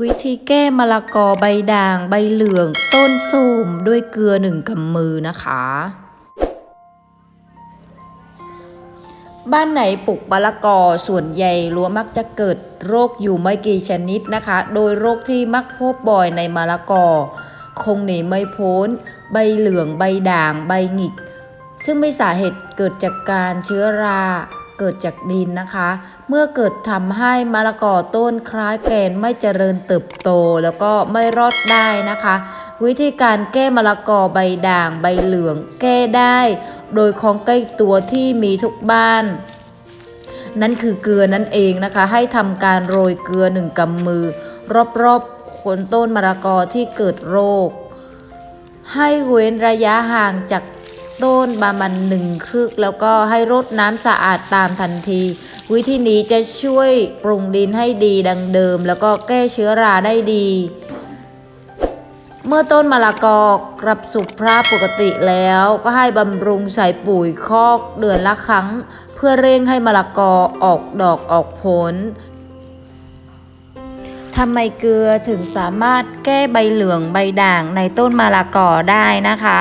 วิธีแก้มะละกอใบด่าง ใบเหลือง ต้นสูมด้วยเกลือหนึ่งกำมือนะคะ บ้านไหนปลูกมะละกอส่วนใหญ่ล้วนมักจะเกิดโรคอยู่ไม่กี่ชนิดนะคะ โดยโรคที่มักพบบ่อยในมะละกอ คงหนีไม่พ้น ใบเหลืองใบด่าง ใบหงิก ซึ่งไม่สาเหตุเกิดจากการเชื้อรา เกิดจากดินนะคะ เมื่อเกิดทำให้มะละกอต้นคล้ายแกนไม่เจริญเติบโตแล้วก็ไม่รอดได้นะคะ วิธีการแก้มะละกอใบด่างใบเหลืองแก้ได้ โดยของใกล้ตัวที่มีทุกบ้าน นั่นคือเกลือนั่นเองนะคะ ให้ทำการโรยเกลือหนึ่งกำมือ รอบๆคนต้นมะละกอที่เกิดโรคให้เว้นระยะห่างจาก ต้นประมาณหนึ่งคืกแล้วก็ให้รดน้ำสะอาดตามทันที วิธีนี้จะช่วยปรุงดินให้ดีดังเดิม แล้วก็แก้เชื้อราได้ดี เมื่อต้นมะละกอกลับสุขภาพปกติแล้วก็ให้บำรุงใส่ปุ๋ยคอกเดือนละครั้ง เพื่อเร่งให้มะละกอออกดอกออกผลทำไมเกลือถึงสามารถแก้ใบเหลืองใบด่างในต้นมะละกอได้นะคะ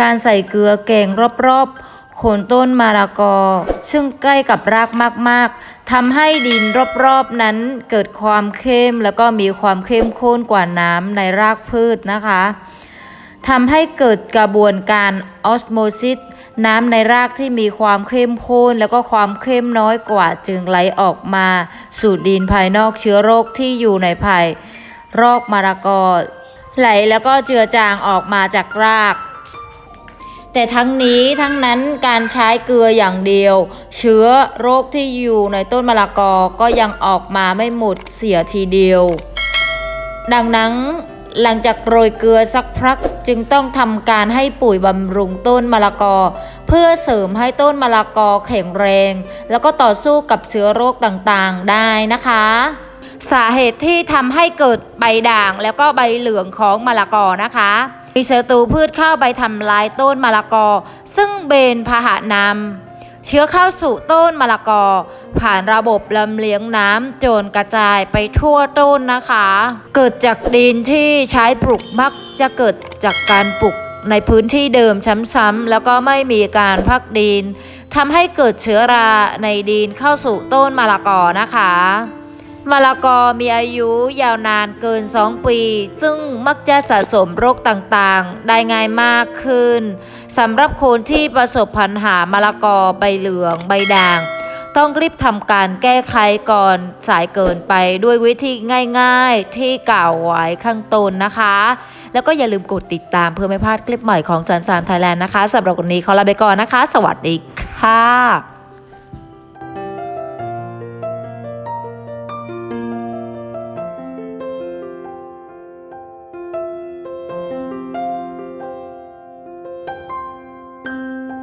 การใส่เกลือแกงรอบๆโคนต้นมะละกอ ซึ่งใกล้กับรากมากๆทำให้ดินรอบๆนั้นเกิดความเข้มแล้วก็มีความเข้มข้นกว่าน้ำในรากพืชนะคะทำให้เกิดกระบวนการออสโมซิสน้ำในรากที่มีความเข้มข้นแล้วก็ความเข้มน้อยกว่าจึงไหลออกมา สู่ดินภายนอกเชื้อโรคที่อยู่ในภายรอกมะละกอไหลแล้วก็เจือจางออกมาจากราก แต่ทั้งนี้ทั้งนั้นการใช้เกลืออย่างเดียว เชื้อโรคที่อยู่ในต้นมะละกอก็ยังออกมาไม่หมดเสียทีเดียว ดังนั้นหลังจากโรยเกลือสักพักจึงต้องทำการให้ปุ๋ยบำรุงต้นมะละกอ เพื่อเสริมให้ต้นมะละกอแข็งแรง แล้วก็ต่อสู้กับเชื้อโรคต่างๆได้นะคะ สาเหตุที่ทำให้เกิดใบด่างแล้วก็ใบเหลืองของมะละกอนะคะ มีศัตรูพืชเข้าไปทำลายต้นมะละกอ ซึ่งเป็นพาหะนำเชื้อเข้าสู่ต้นมะละกอ ผ่านระบบลำเลี้ยงน้ำจนกระจายไปทั่วต้นนะคะ เกิดจากดินที่ใช้ปลูกมักจะเกิดจากการปลูกในพื้นที่เดิมซ้ำๆแล้วก็ไม่มีการพักดินทำให้เกิดเชื้อราในดินเข้าสู่ต้นมะละกอนะคะ มะละกอมีอายุยาวนานเกิน 2 ปี ซึ่งมักจะสะสมโรคต่างๆ ได้ง่ายมากขึ้นสำหรับคนที่ประสบปัญหามะละกอใบเหลืองใบด่าง ต้องรีบทำการแก้ไขก่อนสายเกินไปด้วยวิธีง่าย ๆ ที่กล่าวไว้ข้างต้นนะคะ แล้วก็อย่าลืมกดติดตามเพื่อไม่พลาดคลิปใหม่ของสันสานไทยแลนด์นะคะสำหรับวันนี้ขอลาไปก่อนนะคะ สวัสดีค่ะ